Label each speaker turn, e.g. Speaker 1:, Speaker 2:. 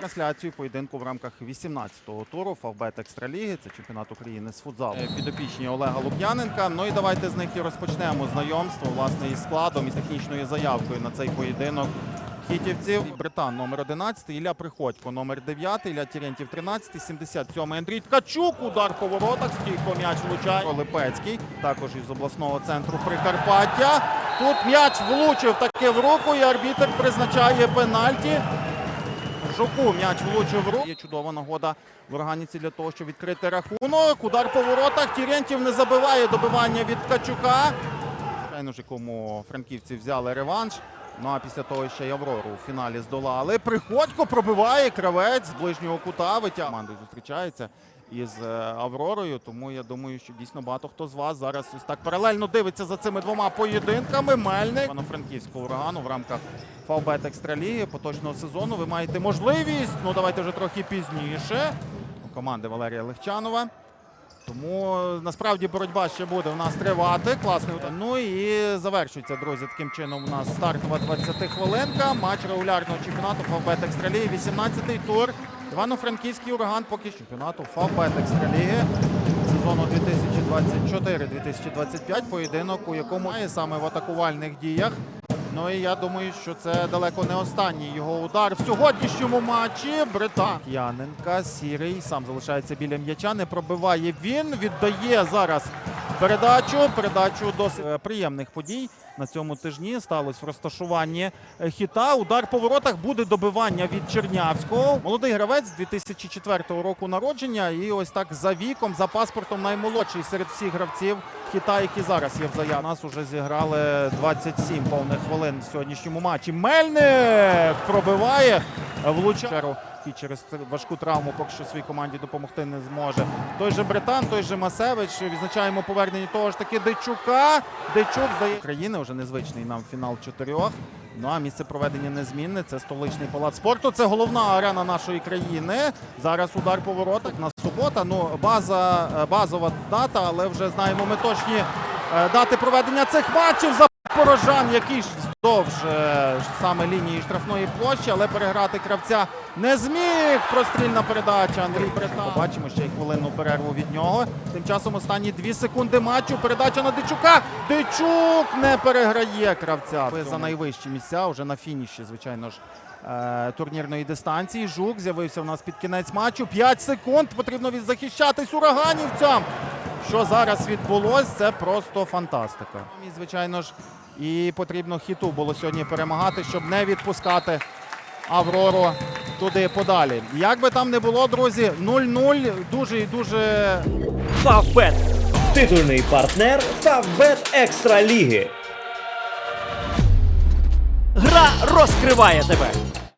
Speaker 1: Трансляцію поєдинку в рамках 18-го туру Фавбет Екстраліги. Це чемпіонат України з футзалу. Е, Підопічні Олега Лук'яненка. Ну і давайте з них і розпочнемо знайомство власне із складом і технічною заявкою на цей поєдинок. Хітівців Британ номер 11, Ілля Приходько номер 9, Ілля Тірентів 13, 77 Андрій Ткачук. Удар по воротах. Стійко м'яч влучає. Липецький також із обласного центру Прикарпаття. Тут м'яч влучив таки в руку, і арбітр призначає пенальті. Жуку м'яч влучив в руку. Є чудова нагода в органіці для того, щоб відкрити рахунок. Удар по воротах. Тірентів не забиває добивання від Качука. Звичайно ж, якому франківці взяли реванш. Ну а після того ще й Аврору у фіналі здолали. Приходько пробиває кравець з ближнього кута. Витяг командою зустрічається із е, Авророю. Тому я думаю, що дійсно багато хто з вас зараз ось так паралельно дивиться за цими двома поєдинками. Мельник Івано-Франківського урагану в рамках Фавбет Екстраліги поточного сезону. Ви маєте можливість. Ну давайте вже трохи пізніше. У команди Валерія Легчанова. Тому насправді боротьба ще буде у нас тривати. Класний. Ну і завершується, друзі. Таким чином у нас стартова 20 хвилинка. Матч регулярного чемпіонату Фавбет Екстраліги. 18-й тур. Івано-Франківський ураган поки чемпіонату Фавбет Екстраліги сезону 2024-2025. Поєдинок, у якому має саме в атакувальних діях. Ну і я думаю, що це далеко не останній його удар в сьогоднішньому матчі. Британ Яненка сірий сам залишається біля м'яча. Не пробиває він. Віддає зараз передачу. Передачу досить е, приємних подій на цьому тижні. Сталося в розташуванні е, хіта. Удар по воротах буде добивання від Чернявського. Молодий гравець 2004 року народження. І ось так за віком, за паспортом наймолодший серед всіх гравців хіта, які зараз є в заяві. Нас уже зіграли 27 повних хвилин в сьогоднішньому матчі. Мельник пробиває, влучає. І через важку травму поки що своїй команді допомогти не зможе. Той же Британ, той же Масевич. Відзначаємо повернення того ж таки Дичука. Дичук здає країни вже незвичний нам фінал чотирьох. Ну а місце проведення незмінне. Це столичний палац спорту. Це головна арена нашої країни. Зараз удар по воротах на субота. Ну база е, базова дата, але вже знаємо ми точні е, дати проведення цих матчів. За Порожан, який ж вздовж е, саме лінії штрафної площі, але переграти кравця не зміг. Прострільна передача Андрій Британ. Побачимо ще й хвилинну перерву від нього. Тим часом останні дві секунди матчу. Передача на Дичука. Дичук не переграє кравця. За найвищі місця вже на фініші, звичайно ж. е, Турнірної дистанції жук з'явився в нас під кінець матчу. 5 секунд потрібно від захищатись ураганівцям. Що зараз відбулось, це просто фантастика. І, звичайно ж, і потрібно хіту було сьогодні перемагати, щоб не відпускати Аврору туди подалі. Як би там не було, друзі, 0-0 дуже і дуже
Speaker 2: Фавбет. Титульний партнер Фавбет Екстра Ліги. Гра розкриває тебе.